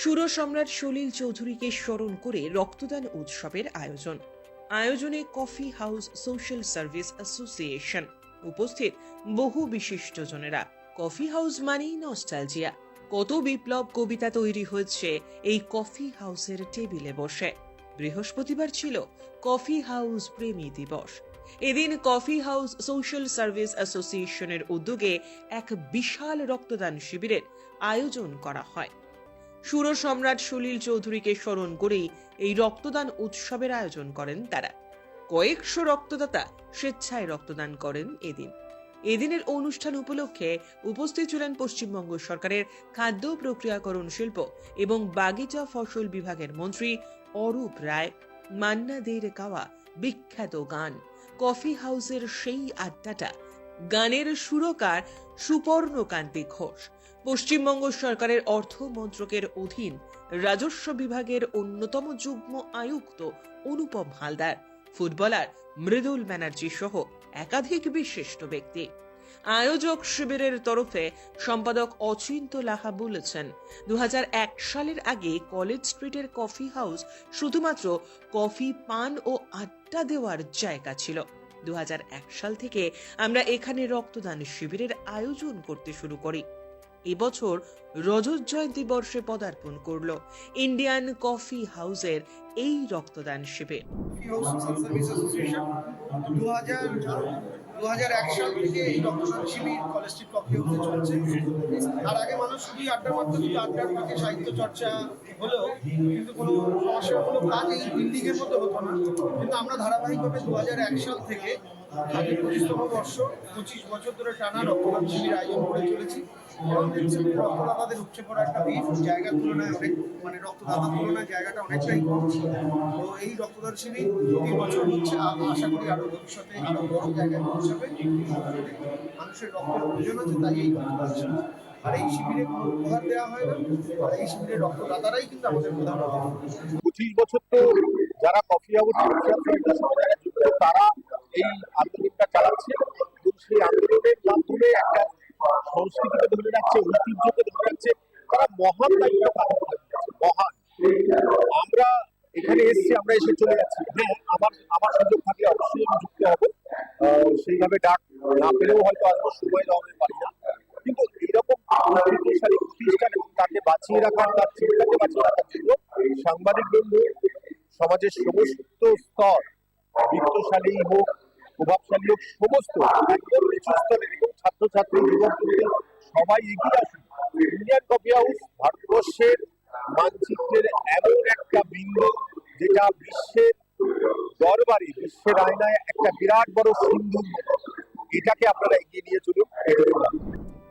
সুর সম্রাট সলিল চৌধুরীকে স্মরণ করে রক্তদান উৎসবের আয়োজন। আয়োজনে coffee house social service association উপস্থিত বহু বিশিষ্টজনেরা। কফি হাউস মানেই নস্টালজিয়া। কত বিপ্লব কবিতা তৈরি হয়েছে এই কফি হাউসের টেবিলে বসে। বৃহস্পতিবার ছিল কফি হাউস প্রেমী দিবস। এদিন কফি হাউস সোশ্যাল সার্ভিস অ্যাসোসিয়েশনের উদ্যোগে এক বিশাল রক্তদান শিবিরের আয়োজন করা হয়। সুর সম্রাট সলিল চৌধুরীকে স্মরণ করেই এই রক্তদান উৎসবের আয়োজন করেন তারা। কয়েকশো রক্তদাতা স্বেচ্ছায় রক্তদান করেন এদিন। এদিনের অনুষ্ঠান উপলক্ষে উপস্থিত ছিলেন পশ্চিমবঙ্গ সরকারের খাদ্য প্রক্রিয়াকরণ শিল্প এবং বাগিচা ফসল বিভাগের মন্ত্রী অরূপ রায়, মান্না দের গাওয়া বিখ্যাত গান, কফি হাউসের সেই আড্ডাটা, গানের সুরকার সুপর্ণকান্তি ঘোষ পশ্চিমবঙ্গ সরকারের অর্থ মন্ত্রকের অধীন রাজস্ব বিভাগের অন্যতম যুগ্ম আয়ুক্ত অনুপম হালদার, ফুটবলার মৃদুল ব্যানার্জি সহ একাধিক বিশিষ্ট ব্যক্তি। আয়োজক শিবিরের তরফে সম্পাদক অচিন্ত লাহা বলেছেন দু হাজার এক সালের আগে কলেজ স্ট্রিটের কফি হাউস শুধুমাত্র কফি, পান ও আড্ডা দেওয়ার জায়গা ছিল। দু হাজার এক সাল থেকে আমরা এখানে রক্তদান শিবিরের আয়োজন করতে শুরু করি। এবছর রজত জয়ন্তী বর্ষে পদার্পণ করল ইন্ডিয়ান কফি হাউসের এই রক্তদান শিবির। দু হাজার এক সাল থেকে এই রক্তদান শিবির চলছে। আর আগে শুধুই আড্ডা মারতো কিন্তু আড্ডার ফাঁকে সাহিত্য চর্চা হলেও কিন্তু কোনো সমাজসেবামূলক কাজ এই বিল্ডিংয়ের মধ্যে হতো না। কিন্তু আমরা ধারাবাহিকভাবে দু হাজার এক সাল থেকে আগে পঁচিশতম বর্ষ, পঁচিশ বছর ধরে টানা রক্তদান শিবির আয়োজন করে চলেছি। রক্তদাতাদের উপচে পড়া একটা ভিড়, জায়গার তুলনায় অনেক মানে রক্তদাতার তুলনায় জায়গাটা অনেকটাই কম তো এই রক্তদান শিবির প্রতি বছর হচ্ছে আশা করি আরও ভবিষ্যতে আরও বড় জায়গায় পৌঁছাবে। মানুষের রক্তের প্রয়োজন আছে, তাই এই রক্তদান শিবির। আর এই শিবিরে দেওয়া হয় না। আর এই শিবিরে রক্তদাতারাই কিন্তু আমাদের প্রধান পঁচিশ বছর তো যারা কফি হাউস তারা এই আন্দোলনটা চালাচ্ছে সেই আন্দোলনের মাধ্যমে একটা সংস্কৃতিকে ধরে রাখছে, ঐতিহ্যকে ধরে রাখছে। তারা মহান দায়িত্ব পালন করে মহান। আমরা এখানে এসেছি, আমরা এসে চলে যাচ্ছি। হ্যাঁ আমার আমার সুযোগ থাকলে অবশ্যই আমি যুক্ত হব। সেইভাবে ডাক না পেলেও হয়তো আসব, সময় হবে পারি তাকে বাঁচিয়ে রাখার তার চিন্তাকে বাঁচিয়ে রাখার জন্য সাংবাদিক বন্ধু, সমাজের সমস্ত স্তর, বিত্তশালী হোক, প্রভাবশালী হোক, সমস্ত একদম নিচু স্তরের এবং ছাত্রছাত্রী যুবক সবাই এগিয়ে আসুন। ইন্ডিয়ান কফি হাউস ভারতবর্ষের মানচিত্রের এমন একটা বিন্দু যেটা বিশ্বের দরবারে, বিশ্বের আয়নায় একটা বিরাট বড় সিন্ধু। এটাকে আপনারা এগিয়ে নিয়ে চলুন।